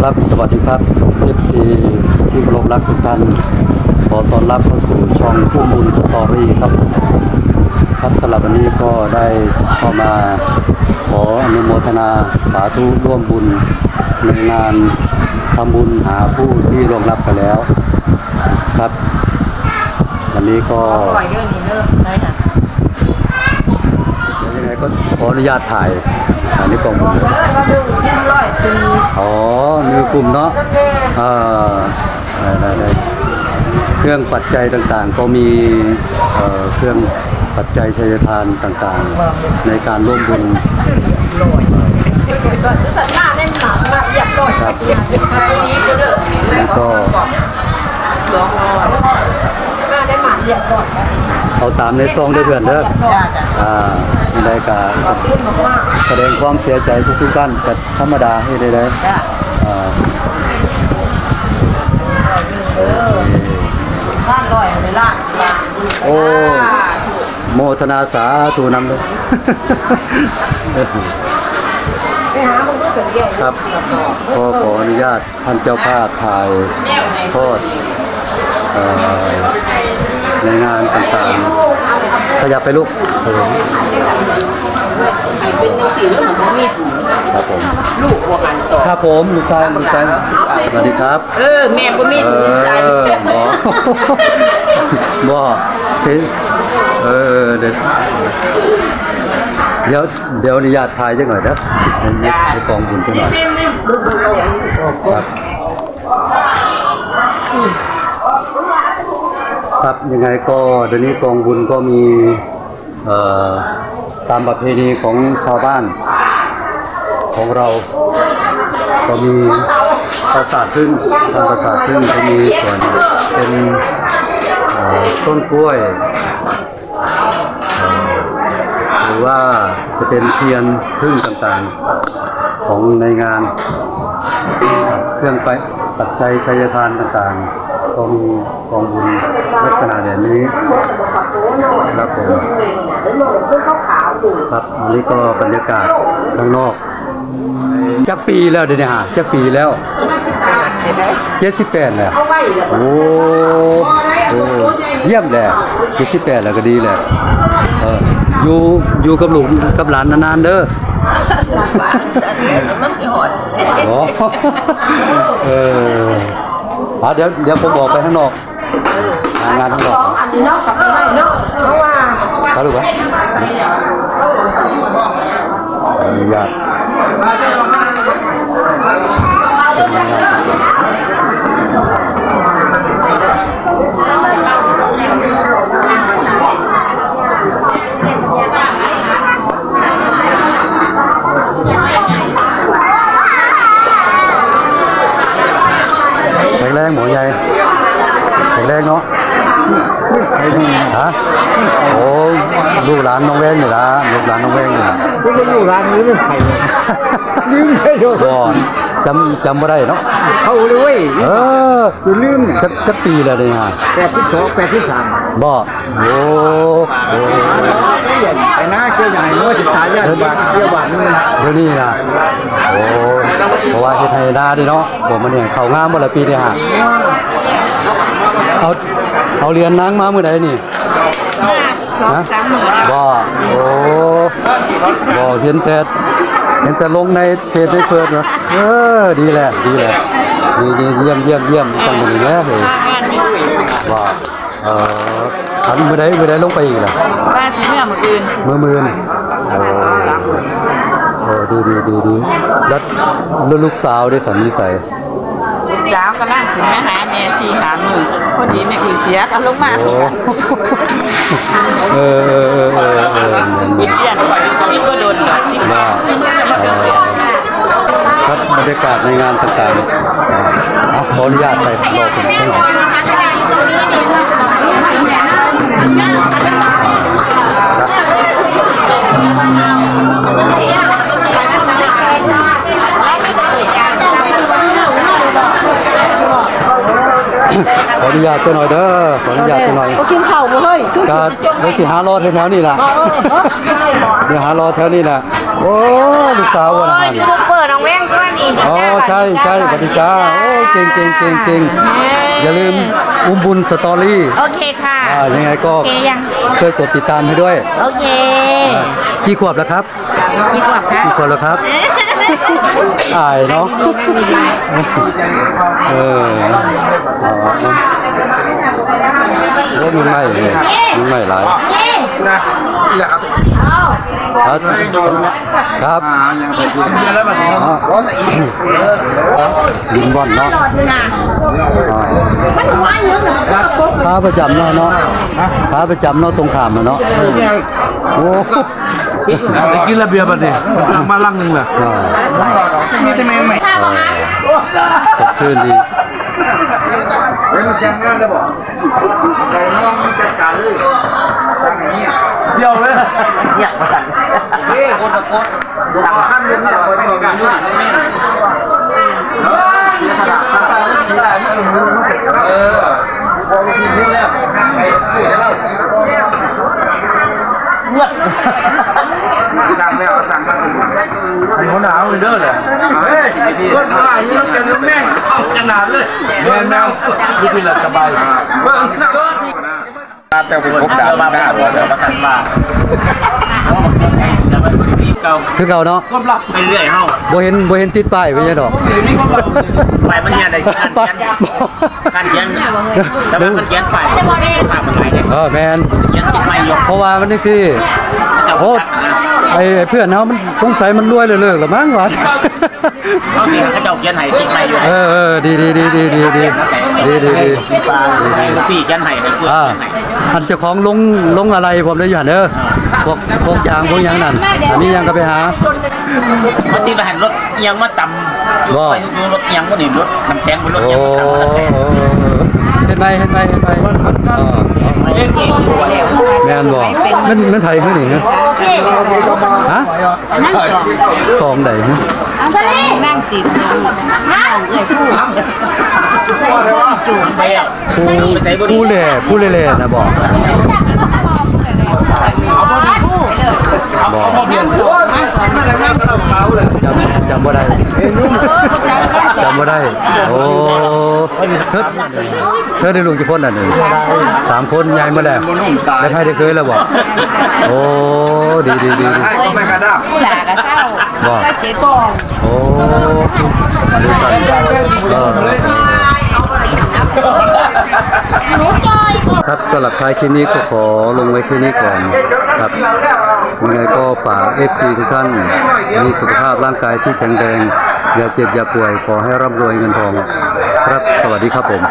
ครับสวัสดีครับ FC ที่เคารพรักทุกท่านขอต้อนรับเข้าสู่ช่องผู้บุญสตอรี่ครับครับสำหรับวันนี้ก็ได้เข้ามาขออนุโมทนาสาธุร่วมบุญในงานทำบุญหาผู้ที่ร่วงรับไปแล้ว ครับ วันนี้ก็ปล่อยเรื่องนี้เลิกได้ค่ะยังไงก็ขออนุญาตถ่ายถ่ายในกล่องบุญเลย มีกลุ่มเนาะอ่าได้ได้ได้เครื่องปัจจัยต่างๆ ก็มีเอ่อเครื่องปัจจัยชัยทานต่างๆ ในการร่วมบุญก่อนซื้อสัตว์หน้าเล่นหนังมาอยากก่อนครับอยากอยากทำนี้ก็เด้อแล้วก็สองร้อยหน้าได้หมาอยากก่อนเอาตามในซองด้วยเพื่อนเด้อจ้าจ้ะอ่าในรายการขึ้นมากแสดงความเสียใจทุกๆท่านแต่ธรรมดาให้ได้เลยๆจ้าอ่า บ้านลอยเลยล่ะโอ้โมทนาสาธุนำเลยไปหามึงก็ถึงแย่ครับก็ขออนุญาตท่านเจ้าภาพถ่ายทอดในงานต่างๆขยับไปลูกเออเป็นยังสี่แล้วมันมีครับผมลูกหัวหัน ครับผมลูกชายลูกชายสวัสดีครับ เออแม่ก็มีเอลูกอใส่บอบอสิเออเดี๋ยวเดี๋ยวเดี๋ยวอนุญาตถ่ายจังหน่อยนะในในกองบุญจังหน่อยครับครับยังไงก็เดี๋ยวนี้กองบุญก็มีเอ่อตามประเพณีของชาวบ้านของเรา ก็มีประสาทพึ่งทางประสาทพึ่งก็มีส่วนเป็นต้นกล้วย หรือว่าจะเป็นเทียนพึ่งต่างๆของในงาน เครื่องไปปัจจัยชัยทานต่างๆ ก็มีกองบุญลักษณะแบบนี้ครับผมครับอันนี้ก็บรรยากาศข้างนอก จักปีแล้วเดี๋ยวนี้ฮะจักปีแล้วเจ็ดสิบแปดแล้วเอาไว้เลยโอ้โอ้เยี่ยมแหละเจ็ดสิบแปดแล้วก็ดีแหละเอออยู่อยู่กับหลุมกับหลานนานๆเด้อมันสิหอดอ๋อเอออะเดี๋ยวเดี๋ยวผมบอกไปข้างนอกหางานข้างนอกอันนี้นอกกับไม่นอกเพราะว่าครับลูกครับอนุญาต ก็อยู่ร้านนี้ไม่ใครลืมเลยโยก็จำจำไม่ได้เนาะเขาเลยเว้ยเอออยู่ลืมจะจะปีแล้วเนี่ยฮะแปดที่สองแปดที่สามบ่โอ้โอ้ไปหน้าเชี่ยวใหญ่เมื่อสิตายยาติบ้านเชี่ยวบ้านนี่มันเดี๋ยวนี้นะโอ้เพราะว่าเฮ็ดให้นาดิเนาะผมมันเนี่ยเขางามบ่ละปีเนี่ยฮะเอาเอาเรียนนางมาเมื่อใดนี่ฮะบ่โอ้ บ่เห็นแต่เห็นแต่ลงในเฟซในเฟิร์สเนาะเออดีแหละดีแหละดีดีเยี่ยมเยี่ยมเยี่ยมจังเลยแหละเฮ้ยว่าเอ่ออันมื้อใดมื้อใดลงไปอีกล่ะบ้านสิเมื่อมื้ออื่นมือมือนโอ้โอ้ดีดีดีดีแล้วแล้วลูกสาวได้สันนิสัย สาวกำลังถึงแม่หาแม่สี่หามือพอดีแม่อุ้ยเสียกันลงมาโอ้ เออเออเออเออเออวิทยาก่อนที่ก็โดนดอกที่ว่าเอ่อครับบรรยากาศในงานต่างๆอะขออนุญาต ขออนุญาตตัวหน่อยเด้อขออนุญาตตัวหน่อยก็กินข้าวบ่เฮ้ยทุกก็เดี๋ยวสิหารอแถวๆนี่ล่ะเดี๋ยวหารอแถวนี้แหละโอ้ลูกสาววันโอ้อายหารยูทูบเบอร์น้องแว้งตัวนี้เดี๋ยวอ๋อจ้าใช่ใช่สวัสดีจ้าโอ้เก่งเก่งเก่งเก่งอย่าลืมอุ้มบุญสตอรี่โอเคค่ะอ่ายังไงก็โอเคยังช่วยกดติดตามให้ด้วย โอเคอ่ากี่ขวบแล้วครับดีกว่าค่ะกี่ขวบแล้วครับอายเนาะเอออ๋อ โอ้มีไม่เลยมีไม่หลายนะนี่แหละครับครับครับอ่ายังไปดูแล้วแบบนี้อ๋อร้อนอีกยินบอลเนาะค้าประจำเนาะเนาะค้าประจำเนาะตรงขามอะเนาะยังโอ้ไปกินระเบียบอะดิมาลังหนึงแหละอ่ามีแต่แมงใหม่สดชื่นดีเฮ้ ยมันแจ้งงานได้บอกใจน้องจัดการเลยตั้งอย่างนี้เดี่ยวเลยเนี่ยมาสั่งเฮ้ยคนตะโกนสั่งขั้นเดินเนี่ยคนไม่กันนี่เออพอมีทีนี้แล้วไปพูดแล้วเมื่อ สั่งแล้วสั่งมาสิไอ้คนหนาวเลยเด้อเลยเฮ้ยคนตายนี่ต้องเป็นแม่งเอาขนาดเลยแม่แมวดูที่ละสบายเบิ่งก็แต่ผมพบดาวมาหน้าตัวเดี๋ยวมาขันมาคือเก่าเนาะก็รับไปเรื่อยเฮาบ่เห็นบ่เห็นติดป้ายไว้ยังดอกไปมันเนี่ยได้การเขียนการเขียนแต่ว่ามันเขียนไปภาพมันไหลเนี่ยเออแมนเขียนติดไม่ยกเพราะว่ามันนี่สิแต่โอ้ว่า ไอ้เพื่อนเฮามันสงสัยมันรวยเลยเลิกแล้วมั้งวะเขาเขียนเขาเจ้าเขียนให้ติดไม่ยกเออเออดีดีดีดีดีดีดีดีดีพี่เขียนให้ให้เพื่อนอ่าให้อันเจ้าของลงลงอะไรผมเลยอยู่หันเด้อพวกพวกยางพวกหยังนั่นอันนี้ยังก็ไปหาบางทีเราเห็นรถเอียงมาต่ำบ่ไปสูงรถเอียงก็นี่รถน้ำแข็งบนรถโอ้เอียงมาต่ำมาแต่เห็นไหมเห็นไหมเห็นไหม งานบ่มันมันไผคือนี่ฮะฮะนั่งตองตองใดฮะอันนี้นั่งติดตองเงยผู้ผู้แล่ผู้แหล่นะบอก บอกจำจำบ่ได้จำบ่ได้ โอ้เธอเธอได้ลูกกี่คนอะหนึ่งสามคนยายมาแล้วได้ใครได้เคยแล้วบอกโอ้ดีดีดีดีก็ไม่กระด้างผู้หลากระเศร้าบอกเจ๊กองโอ้ดีสันเออ ครับสำหรับท้ายคลิปนี้ก็ขอลงไว้แค่นี้ก่อนครับยังไงก็ฝาก FC ทุกท่านมีสุขภาพร่างกายที่แข็งแรงอย่าเจ็บอย่าป่วยขอให้ร่ำรวยเงินทอง ครับสวัสดีครับผม